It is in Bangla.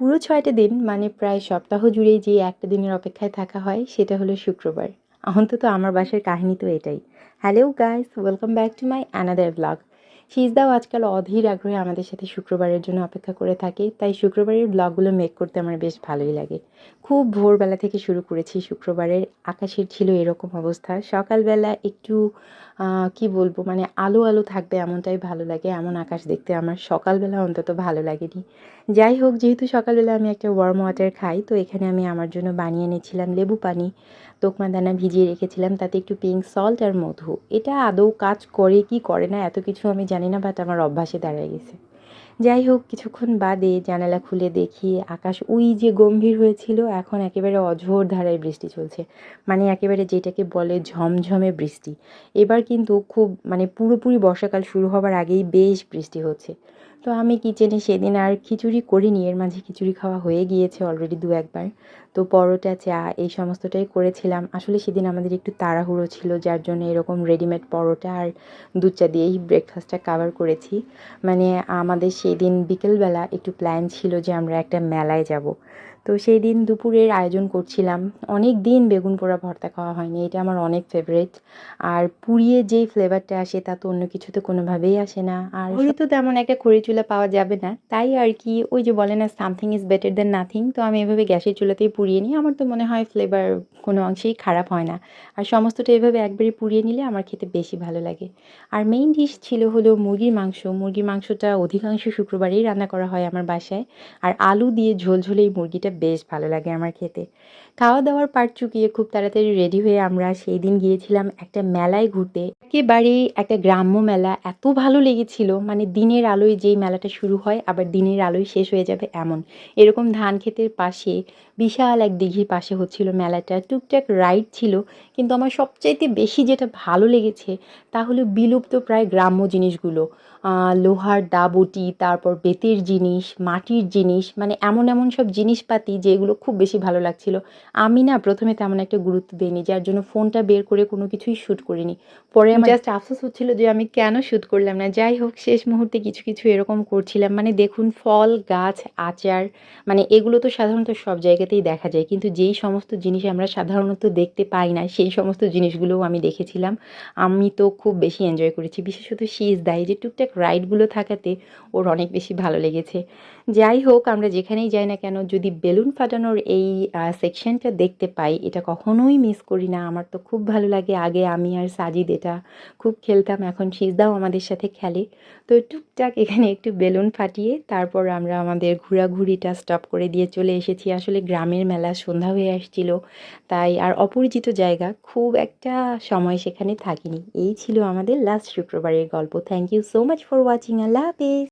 পুরো ছয়টা দিন মানে প্রায় সপ্তাহ জুড়েই যে একটা দিনের অপেক্ষায় থাকা হয়, সেটা হলো শুক্রবার। অন্তত আমার বাসার কাহিনী তো এটাই। Hello guys welcome back to my another blog শীষদাও আজকাল অধীর আগ্রহে আমাদের সাথে শুক্রবারের জন্য অপেক্ষা করে থাকে, তাই শুক্রবারের ব্লগগুলো মেক করতে আমার বেশ ভালোই লাগে। খুব ভোরবেলা থেকে শুরু করেছি শুক্রবারের, আকাশের ছিল এরকম অবস্থা। সকালবেলা একটু কি বলব মানে আলো আলো থাকবে এমনটাই ভালো লাগে, এমন আকাশ দেখতে আমার সকালবেলা অন্তত ভালো লাগেনি। যাই হোক, যেহেতু সকালবেলা আমি একটা ওয়ার্ম ওয়াটার খাই, তো এখানে আমি আমার জন্য বানিয়ে নিয়েছিলাম লেবু পানি। তোকমা দানা ভিজিয়ে রেখেছিলাম, তাতে একটু পিঙ্ক সল্ট আর মধু। এটা আদৌ কাজ করে কি করে না, এত কিছু আমি জানি না বাট আমার অভ্যাসে দাঁড়ায় গেছে। যাই হোক, কিছুক্ষণ বাদে জানালা খুলে দেখি আকাশ ওই যে গম্ভীর হয়েছিল, এখন একেবারে অঝোর ধারায় বৃষ্টি চলছে। মানে একেবারে যেটাকে বলে ঝমঝমে বৃষ্টি। এবার কিন্তু খুব মানে পুরোপুরি বর্ষাকাল শুরু হবার আগেই বেশ বৃষ্টি হচ্ছে। তো আমি কিচেনে সেদিন আর খিচুড়ি করিনি, এর মাঝে খিচুড়ি খাওয়া হয়ে গিয়েছে অলরেডি দু একবার। তো পরোটা, চা এই সমস্তটাই করেছিলাম। আসলে সেদিন আমাদের একটু তাড়াহুড়ো ছিল, যার জন্য এরকম রেডিমেড পরোটা আর দুধ চা দিয়েই ব্রেকফাস্টটা কাভার করেছি। মানে আমাদের সেদিন বিকেলবেলা একটু প্ল্যান ছিল যে আমরা একটা মেলায় যাব। তো সেই দিন দুপুরের আয়োজন করছিলাম। অনেক দিন বেগুন পোড়া ভর্তা খাওয়া হয়নি এটা আমার অনেক ফেভারিট আর পুড়িয়ে যেই ফ্লেভারটা আসে তা তো অন্য কিছুতে কোনোভাবেই আসে না। আর তো তেমন একটা খড়ি চুলা পাওয়া যাবে না। তাই আর কি ওই যে বলে না something is better than nothing তো আমি এভাবে গ্যাসের চুলাতেই পুড়িয়ে নিই। আমার তো মনে হয় ফ্লেভার কোনো অংশেই খারাপ হয় না। আর সমস্তটা এভাবে একবারে পুড়িয়ে নিলে আমার খেতে বেশি ভালো লাগে। আর মেইন ডিশ ছিল হলো মুরগির মাংস। মুরগির মাংসটা অধিকাংশ শুক্রবারেই রান্না করা হয় আমার বাসায়। আর আলু দিয়ে ঝোলঝোলে এই মুরগিটা বেশ ভালো লাগে আমার খেতে। খাওয়া দাওয়ার পাট চুকিয়ে খুব তাড়াতাড়ি রেডি হয়ে আমরা সেই দিন গিয়েছিলাম একটা মেলায় ঘুরতে। একেবারেই একটা গ্রাম্য মেলা, এত ভালো লেগেছিল। মানে দিনের আলোয় যেই মেলাটা শুরু হয়, আবার দিনের আলোয় শেষ হয়ে যাবে এমন। এরকম ধান ক্ষেতের পাশে, বিশাল এক দিঘির পাশে হচ্ছিল মেলাটা। টুকটাক রাইড ছিল, কিন্তু আমার সবচাইতে বেশি যেটা ভালো লেগেছে, তা হলো বিলুপ্ত প্রায় গ্রাম্য জিনিসগুলো। লোহার দাবটি, তারপর বেতের জিনিস, মাটির জিনিস মানে এমন এমন সব জিনিসপাতি যেগুলো খুব বেশি ভালো লাগছিল। আমি না প্রথমে তেমন একটা গুরুত্ব দিইনি, যার জন্য ফোনটা বের করে কোনো কিছুই শ্যুট করিনি। পরে আমার জাস্ট আফসোস হচ্ছিল যে আমি কেন শ্যুট করলাম না। যাই হোক, শেষ মুহূর্তে কিছু কিছু এরকম করছিলাম। মানে দেখুন, ফল, গাছ, আচার মানে এগুলো তো সাধারণত সব জায়গাতেই দেখা যায়। কিন্তু যেই সমস্ত জিনিস আমরা সাধারণত দেখতে পাই না, সেই সমস্ত জিনিসগুলোও আমি দেখেছিলাম। আমি তো খুব বেশি এনজয় করেছি। বিশেষত শীষ দায় যে টুকটাক রাইডগুলো থাকাতে ওর অনেক বেশি ভালো লেগেছে। যাই হোক, আমরা যেখানেই যাই না কেন, যদি বেলুন ফাটানোর এই সেকশনটা দেখতে পাই, এটা কখনোই মিস করি না। আমার তো খুব ভালো লাগে। আগে আমি আর সাজিদ এটা খুব খেলতাম, এখন শীষদাও আমাদের সাথে খেলে। তো টুকটাক এখানে একটু বেলুন ফাটিয়ে তারপর আমরা আমাদের ঘোরাঘুরিটা স্টপ করে দিয়ে চলে এসেছি। আসলে গ্রামের মেলা সন্ধ্যা হয়ে আসছিল, তাই আর অপরিচিত জায়গা, খুব একটা সময় সেখানে থাকিনি। এই ছিল আমাদের লাস্ট শুক্রবারের গল্প। Thank you so much for watching আল্লাহ হাফেজ।